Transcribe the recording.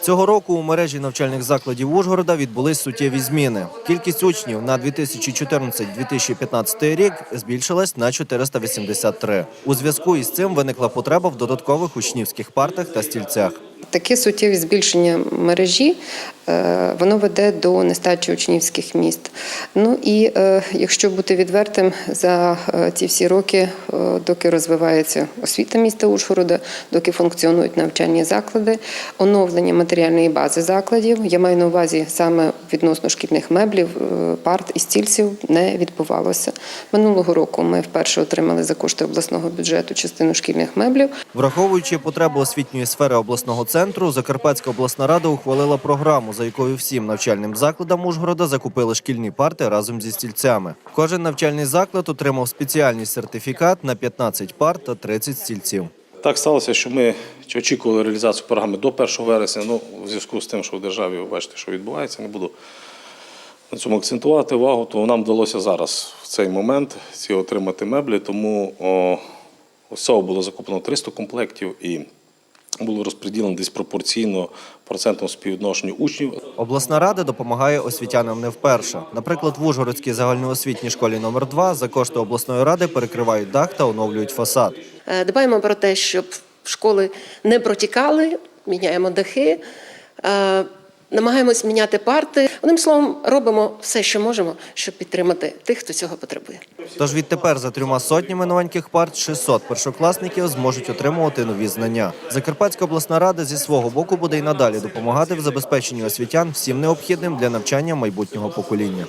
Цього року у мережі навчальних закладів Ужгорода відбулись суттєві зміни. Кількість учнів на 2014-2015 рік збільшилась на 483. У зв'язку із цим виникла потреба в додаткових учнівських партах та стільцях. Таке суттєве збільшення мережі воно веде до нестачі учнівських міст. Ну і е, якщо бути відвертим, за е, ці всі роки, е, доки розвивається освіта міста Ужгорода, доки функціонують навчальні заклади, оновлення матеріальної бази закладів, я маю на увазі саме відносно шкільних меблів, е, парт і стільців, не відбувалося. Минулого року ми вперше отримали за кошти обласного бюджету частину шкільних меблів. Враховуючи потребу освітньої сфери обласного центру, Закарпатська обласна рада ухвалила програму, за якою всім навчальним закладам Ужгорода закупили шкільні парти разом зі стільцями. Кожен навчальний заклад отримав спеціальний сертифікат на 15 парт та 30 стільців. Так сталося, що ми очікували реалізацію програми до 1 вересня. Ну, у зв'язку з тим, що в державі ви бачите, що відбувається, не буду на цьому акцентувати увагу, то нам вдалося зараз в цей момент ці отримати меблі. Тому о, ось цього було закуплено 300 комплектів і було розподілено десь пропорційно процентом співвідношенню учнів. Обласна рада допомагає освітянам не вперше. Наприклад, в Ужгородській загальноосвітній школі номер 2 за кошти обласної ради перекривають дах та оновлюють фасад. Е, Дбаємо про те, щоб школи не протікали, міняємо дахи, е, намагаємось міняти парти. Одним словом, робимо все, що можемо, щоб підтримати тих, хто цього потребує. Тож відтепер за трьома сотнями новеньких парт 600 першокласників зможуть отримувати нові знання. Закарпатська обласна рада зі свого боку буде й надалі допомагати в забезпеченні освітян всім необхідним для навчання майбутнього покоління.